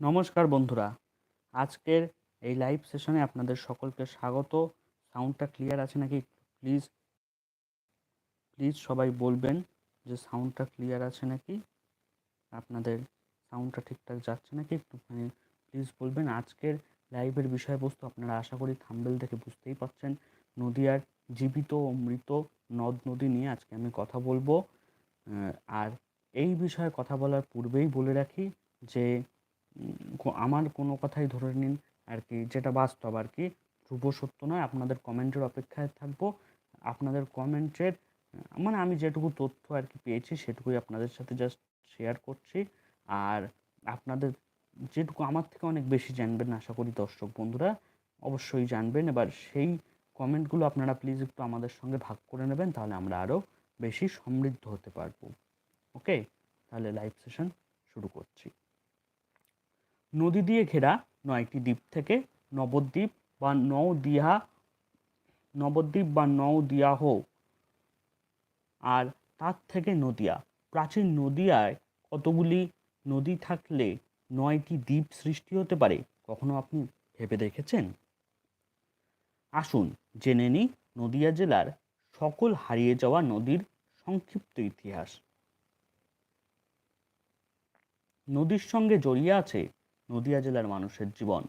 নমস্কার বন্ধুরা। আজকের এই লাইভ সেশনে আপনাদের সকলকে স্বাগত। সাউন্ডটা ক্লিয়ার আছে নাকি? প্লিজ প্লিজ সবাই বলবেন যে সাউন্ডটা ক্লিয়ার আছে নাকি? আপনাদের সাউন্ডটা ঠিকঠাক যাচ্ছে নাকি? একটুখানি প্লিজ বলবেন। আজকের লাইভের বিষয়বস্তু আপনারা আশা করি থাম্বেল থেকে বুঝতেই পারছেন। নদীয়ার জীবিত ও মৃত নদ নদী নিয়ে আজকে আমি কথা বলব। আর এই বিষয়ে কথা বলার পূর্বেই বলে রাখি যে আমার কোনো কথাই ধরে নিন আর কি, যেটা বাস্তব আর কি। ধ্রুব সত্য নয়, আপনাদের কমেন্টের অপেক্ষায় থাকব। আপনাদের কমেন্টের মানে আমি যেটুকু তথ্য আর কি পেয়েছি, সেটুকুই আপনাদের সাথে জাস্ট শেয়ার করছি। আর আপনাদের যেটুকু আমার থেকে অনেক বেশি জানবেন, আশা করি দর্শক বন্ধুরা, অবশ্যই জানবেন। এবার সেই কমেন্টগুলো আপনারা প্লিজ একটু আমাদের সঙ্গে ভাগ করে নেবেন, তাহলে আমরা আরও বেশি সমৃদ্ধ হতে পারব। ওকে তাহলে লাইভ সেশন শুরু করছি। নদী দিয়ে ঘেরা নয়টি দ্বীপ থেকে নবদ্বীপ বা নওদিয়া নবদ্বীপ বা নওদিয়াহ আর তার থেকে নদিয়া। প্রাচীন নদিয়ায় কতগুলি নদী থাকলে নয়টি দ্বীপ সৃষ্টি হতে পারে, কখনো আপনি ভেবে দেখেছেন? আসুন জেনে নিই নদিয়া জেলার সকল হারিয়ে যাওয়া নদীর সংক্ষিপ্ত ইতিহাস। নদীর সঙ্গে জড়িয়ে আছে নদিয়া জেলার মানুষের জীবন।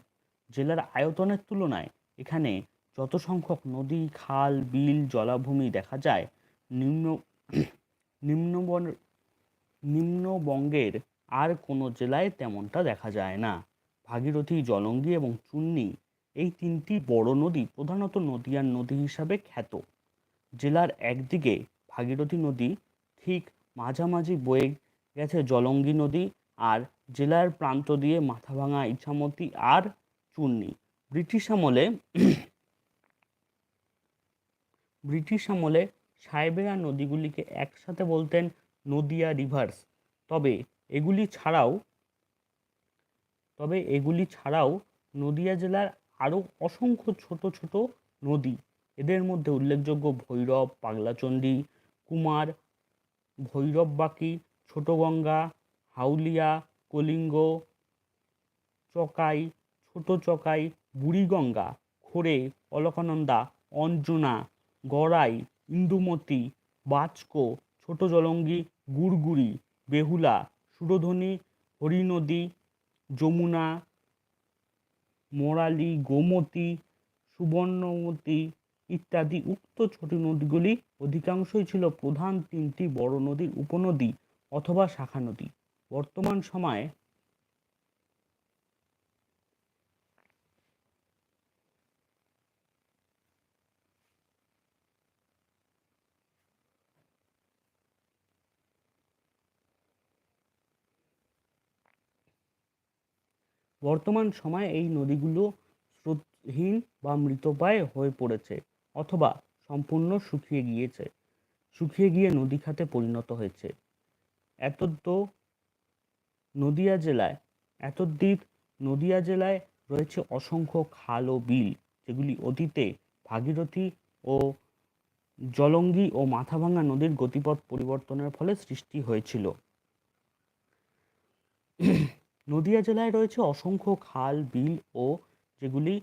জেলার আয়তনের তুলনায় এখানে যত সংখ্যক নদী, খাল, বিল, জলাভূমি দেখা যায়, নিম্ন নিম্নবন, নিম্নবঙ্গের আর কোনো জেলায় তেমনটা দেখা যায় না। ভাগীরথী, জলঙ্গি এবং চুন্নি এই তিনটি বড় নদী প্রধানত নদীয়ার নদী হিসাবে খ্যাত। জেলার একদিকে ভাগীরথী নদী, ঠিক মাঝামাঝি বয়ে গেছে জলঙ্গি নদী আর জেলার প্রান্ত দিয়ে মাথাভাঙা ইছামতি আর চূর্ণী ব্রিটিশ আমলে ব্রিটিশ আমলে সাহেবেরা নদীগুলিকে একসাথে বলতেন নদিয়া রিভার্স। তবে এগুলি ছাড়াও, তবে এগুলি ছাড়াও নদিয়া জেলার আরও অসংখ্য ছোট ছোট নদী, এদের মধ্যে উল্লেখযোগ্য ভৈরব, পাগলাচণ্ডী, কুমার ভৈরববাকি ছোট গঙ্গা হাউলিয়া, কলিঙ্গ, চকাই, ছোট চকাই, বুড়িগঙ্গা, খোরে, অলকানন্দা, অঞ্জনা, গড়াই, ইন্দুমতি, বাচকো, ছোট জলঙ্গি, গুড়গুড়ি, বেহুলা সুরধনী হরিনদী যমুনা, মোরালি, গোমতী, সুবর্ণমতী ইত্যাদি উক্ত ছোট নদীগুলি অধিকাংশই ছিল প্রধান তিনটি বড় নদীর উপনদী অথবা শাখা নদী। বর্তমান সময়ে বর্তমান সময়ে এই নদীগুলো স্রোতহীন বা মৃতপ্রায় হয়ে পড়েছে অথবা সম্পূর্ণ শুকিয়ে গিয়েছে। শুকিয়ে গিয়ে নদী খাতে পরিণত হয়েছে। এত এতদ্দ নদিয়া জেলায় এতদ্দিক নদিয়া জেলায় রয়েছে অসংখ্য খাল ও বিল, যেগুলি অতীতে ভাগীরথী ও জলঙ্গি ও মাথাভাঙ্গা নদীর গতিপথ পরিবর্তনের ফলে সৃষ্টি হয়েছিল। নদিয়া জেলায় রয়েছে অসংখ্য খাল, বিল ও যেগুলি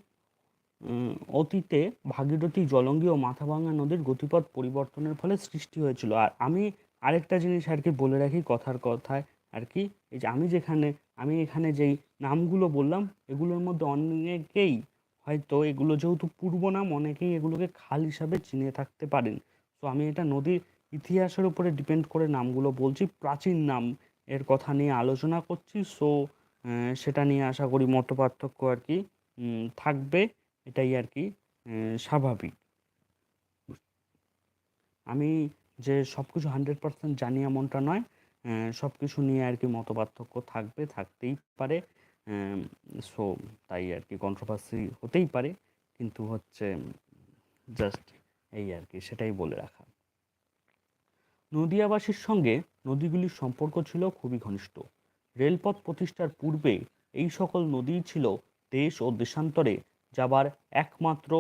অতীতে ভাগীরথী, জলঙ্গি ও মাথাভাঙ্গা নদীর গতিপথ পরিবর্তনের ফলে সৃষ্টি হয়েছিল। আর আমি আরেকটা জিনিস আর কি বলে রাখি কথার কথায় আর কি? এই যে আমি যেখানে, আমি এখানে যেই নামগুলো বললাম, এগুলোর মধ্যে অনেকেই হয়তো এগুলো যেহেতু পূর্ব নাম, অনেকেই এগুলোকে খাল হিসাবে চিনে থাকতে পারেন। তো আমি এটা নদীর ইতিহাসের উপরে ডিপেন্ড করে নামগুলো বলছি, প্রাচীন নাম এর কথা নিয়ে আলোচনা করছি। সো সেটা নিয়ে আশা করি মত পার্থক্য আর কি থাকবে। এটাই আর কি স্বাভাবিক। আমি যে সব কিছু হান্ড্রেড পার্সেন্ট জানি এমনটা নয় সব কিছু নিয়ে আর কি মত পার্থক্য থাকবে, থাকতেই পারে। সো তাই আর কি কন্ট্রোভার্সি হতেই পারে। কিন্তু হচ্ছে জাস্ট এই আর কি সেটাই বলে রাখা। নদিয়াবাসীর সঙ্গে নদীগুলির সম্পর্ক ছিল খুবই ঘনিষ্ঠ। রেলপথ প্রতিষ্ঠার পূর্বে এই সকল নদী ছিল দেশ ও দেশান্তরে যাবার একমাত্র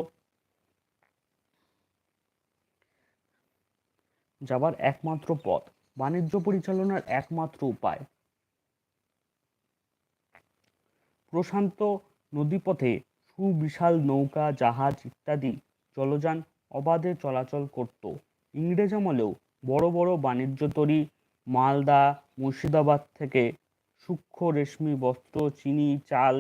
যাবার একমাত্র পথ। বাণিজ্য পরিচালনার একমাত্র উপায়। প্রশান্ত নদীপথে সুবিশাল নৌকা, জাহাজ ইত্যাদি জলযান অবাধে চলাচল করত। ইংরেজ আমলেও বড় বড় বাণিজ্য তরী মালদা, মুর্শিদাবাদ থেকে সূক্ষ্ম রেশমি বস্ত্র, চিনি, চাল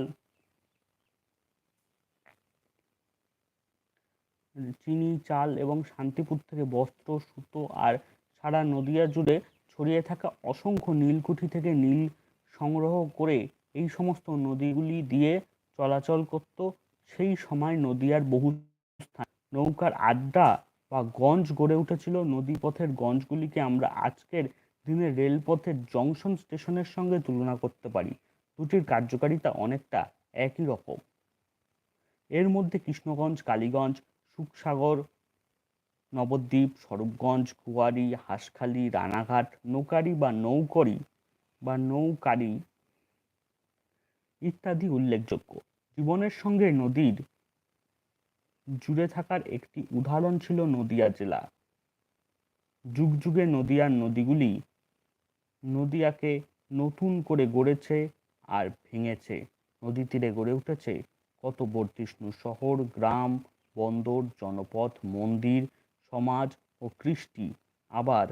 চিনি, চাল এবং শান্তিপুর থেকে বস্ত্র, সুতো আর সারা নদিয়া জুড়ে ছড়িয়ে থাকা অসংখ্য নীলকুঠি থেকে নীল সংগ্রহ করে এই সমস্ত নদীগুলি দিয়ে চলাচল করত। সেই সময় নদিয়ার বহু স্থান, নৌকার আড্ডা বা গঞ্জ গড়ে উঠেছিল। নদীপথের গঞ্জগুলিকে আমরা আজকের দিনে রেলপথের জংশন স্টেশনের সঙ্গে তুলনা করতে পারি। দুটির কার্যকারিতা অনেকটা একই রকম। এর মধ্যে কৃষ্ণগঞ্জ, কালীগঞ্জ, সুখসাগর নবদ্বীপ, স্বরূপগঞ্জ, কুয়ারি, হাঁসখালি, রানাঘাট, নৌকারি বা নৌকরি বা নৌকারি ইত্যাদি উল্লেখযোগ্য। জীবনের সঙ্গে নদীর জুড়ে থাকার একটি উদাহরণ ছিল নদিয়া জেলা। যুগ যুগে নদিয়ার নদীগুলি নদিয়াকে নতুন করে গড়েছে আর ভেঙেছে। নদী তীরে গড়ে উঠেছে। কত বর্ধিষ্ণু শহর, গ্রাম, বন্দর, জনপথ, মন্দির সমাজ ও কৃষ্টি আবার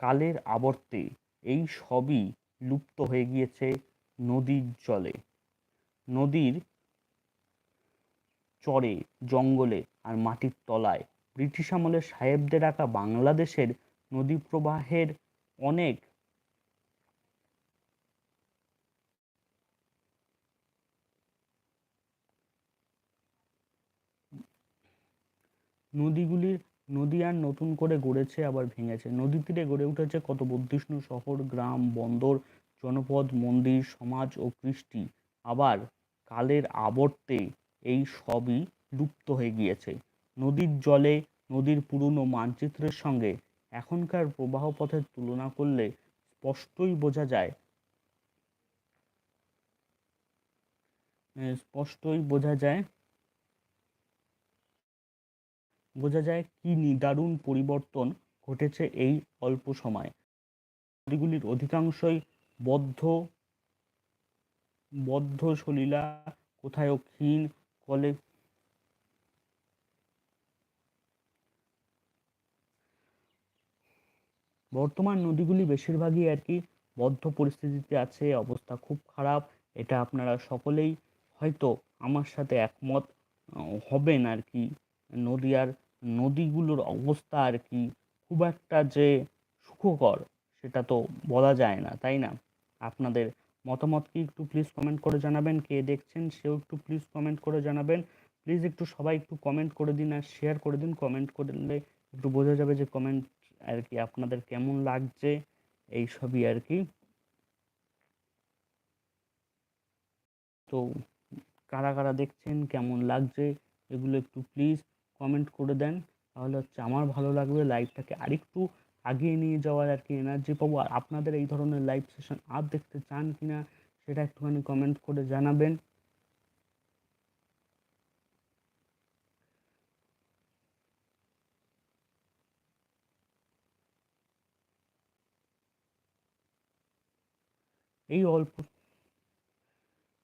কালের আবর্তে এই সবই লুপ্ত হয়ে গিয়েছে নদীর জলে। নদীর চরে, জঙ্গলে আর মাটির তলায় ব্রিটিশ আমলের সাহেবদের আঁকা বাংলাদেশের নদী প্রবাহের অনেক নদীগুলির নদী আর নতুন করে গড়েছে, আবার ভেঙেছে। নদী তীরে গড়ে উঠেছে কত বুদ্ধিষ্ণু শহর, গ্রাম, বন্দর, জনপদ, মন্দির, সমাজ ও কৃষ্টি। আবার কালের আবর্তে এই সবই লুপ্ত হয়ে গিয়েছে। নদীর জলে নদীর পুরনো মানচিত্রের সঙ্গে এখনকার প্রবাহ পথের তুলনা করলে স্পষ্টই বোঝা যায় স্পষ্টই বোঝা যায় বোঝা যায় কি নিদারুণ পরিবর্তন ঘটেছে এই অল্প সময়ে। নদীগুলির অধিকাংশই বদ্ধ বদ্ধ সলিলা কোথায় ক্ষীণ, কলে বর্তমান নদীগুলি বেশিরভাগই আর কি বদ্ধ পরিস্থিতিতে আছে, অবস্থা খুব খারাপ, এটা আপনারা সকলেই হয়তো আমার সাথে একমত হবেন আর কি। নদীয়ার নদীগুলোর অবস্থা আর কি খুব একটা যে সুখকর, সেটা তো বলা যায় না, তাই না? আপনাদের মতামত কি একটু প্লিজ কমেন্ট করে জানাবেন, কে দেখছেন সেও একটু প্লিজ কমেন্ট করে জানাবেন। প্লিজ একটু সবাই একটু কমেন্ট করে দিন আর শেয়ার করে দিন কমেন্ট করলে একটু বোঝা যাবে যে কমেন্ট আর কি আপনাদের কেমন লাগছে এই সবই আর কি। তো কারা কারা দেখছেন, কেমন লাগছে, এগুলো একটু প্লিজ কমেন্ট করে দেন। তাহলে হচ্ছে আমার ভালো লাগবে লাইভটাকে আরেকটু আগিয়ে নিয়ে যাওয়ার আর কি এনার্জি পাবো। আর আপনাদের এই ধরনের লাইভ সেশন আর দেখতে চান কি না সেটা একটুখানি কমেন্ট করে জানাবেন। এই অল্প,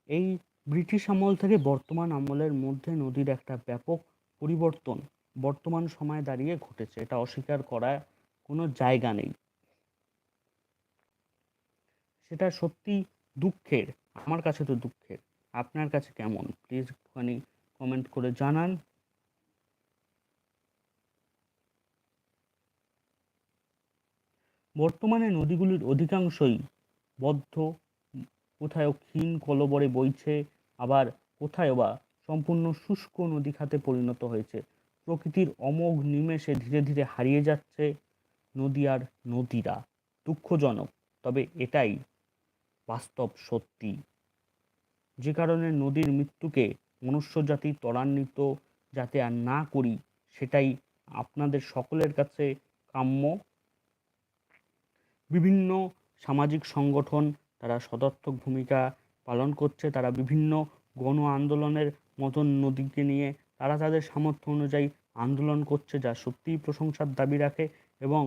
এই ব্রিটিশ আমল থেকে বর্তমান আমলের মধ্যে নদীর একটা ব্যাপক পরিবর্তন বর্তমান সময়ে দাঁড়িয়ে ঘটেছে। এটা অস্বীকার করার কোনো জায়গা নেই। সেটা সত্যি দুঃখের, আমার কাছে তো দুঃখের। আপনার কাছে কেমন? প্লিজ একটুখানি কমেন্ট করে জানান। বর্তমানে নদীগুলির অধিকাংশই বদ্ধ কোথাও ক্ষীণ কলবরে বইছে, আবার কোথায় বা সম্পূর্ণ শুষ্ক নদী খাতে পরিণত হয়েছে। প্রকৃতির অমোঘ নিমেষে ধীরে ধীরে হারিয়ে যাচ্ছে নদী আর নদীরা। দুঃখজনক, তবে এটাই বাস্তব সত্যি। যে কারণে নদীর মৃত্যুকে মনুষ্যজাতি ত্বরান্বিত যাতে আর না করি, সেটাই আপনাদের সকলের কাছে কাম্য। বিভিন্ন সামাজিক সংগঠন তারা সদর্থক ভূমিকা পালন করছে, তারা বিভিন্ন গণ আন্দোলনের মতন নদীকে নিয়ে তারা তাদের সামর্থ্য অনুযায়ী আন্দোলন করছে যা সত্যিই প্রশংসার দাবি রাখে এবং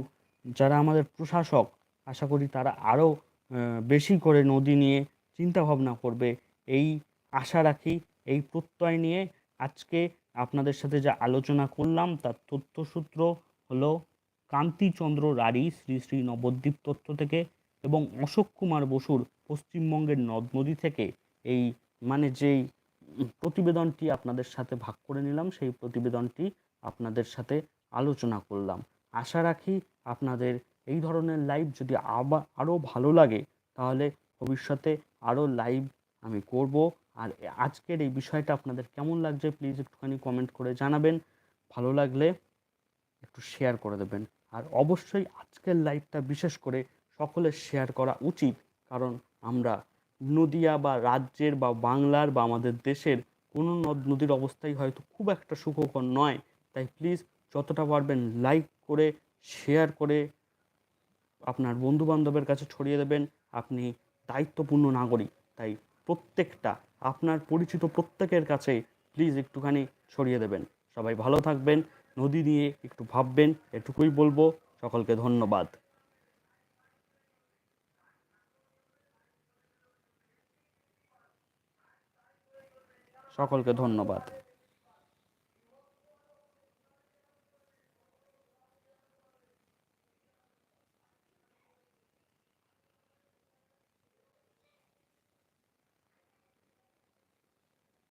যারা আমাদের প্রশাসক, আশা করি তারা আরও বেশি করে নদী নিয়ে চিন্তা ভাবনা করবে। এই আশা রাখি, এই প্রত্যয় নিয়ে আজকে আপনাদের সাথে যা আলোচনা করলাম, তার তথ্যসূত্র হলো কান্তিচন্দ্র রাঢ়ী শ্রী শ্রী নবদ্বীপ তত্ত্ব থেকে এবং অশোক কুমার বসুর পশ্চিমবঙ্গের নদ নদী থেকে। এই মানে যেই প্রতিবেদনটি আপনাদের সাথে ভাগ করে নিলাম, সেই প্রতিবেদনটি আপনাদের সাথে আলোচনা করলাম। আশা রাখি আপনাদের এই ধরনের লাইভ যদি আবার আরও ভালো লাগে, তাহলে ভবিষ্যতে আরও লাইভ আমি করব। আর আজকের এই বিষয়টা আপনাদের কেমন লাগছে প্লিজ একটুখানি কমেন্ট করে জানাবেন। ভালো লাগলে একটু শেয়ার করে দেবেন। আর অবশ্যই আজকের লাইভটা বিশেষ করে সকলের শেয়ার করা উচিত, কারণ আমরা নদিয়া বা রাজ্যের বা বাংলার বা আমাদের দেশের কোনো নদ নদীর অবস্থাই হয়তো খুব একটা সুখকর নয়। তাই প্লিজ যতটা পারবেন লাইক করে শেয়ার করে আপনার বন্ধু বান্ধবের কাছে ছড়িয়ে দেবেন। আপনি দায়িত্বপূর্ণ নাগরিক, তাই প্রত্যেকটা আপনার পরিচিত প্রত্যেকের কাছে প্লিজ একটুখানি ছড়িয়ে দেবেন। সবাই ভালো থাকবেন, নদী নিয়ে একটু ভাববেন, এটুকুই বলব। সকলকে ধন্যবাদ। সকলকে ধন্যবাদ।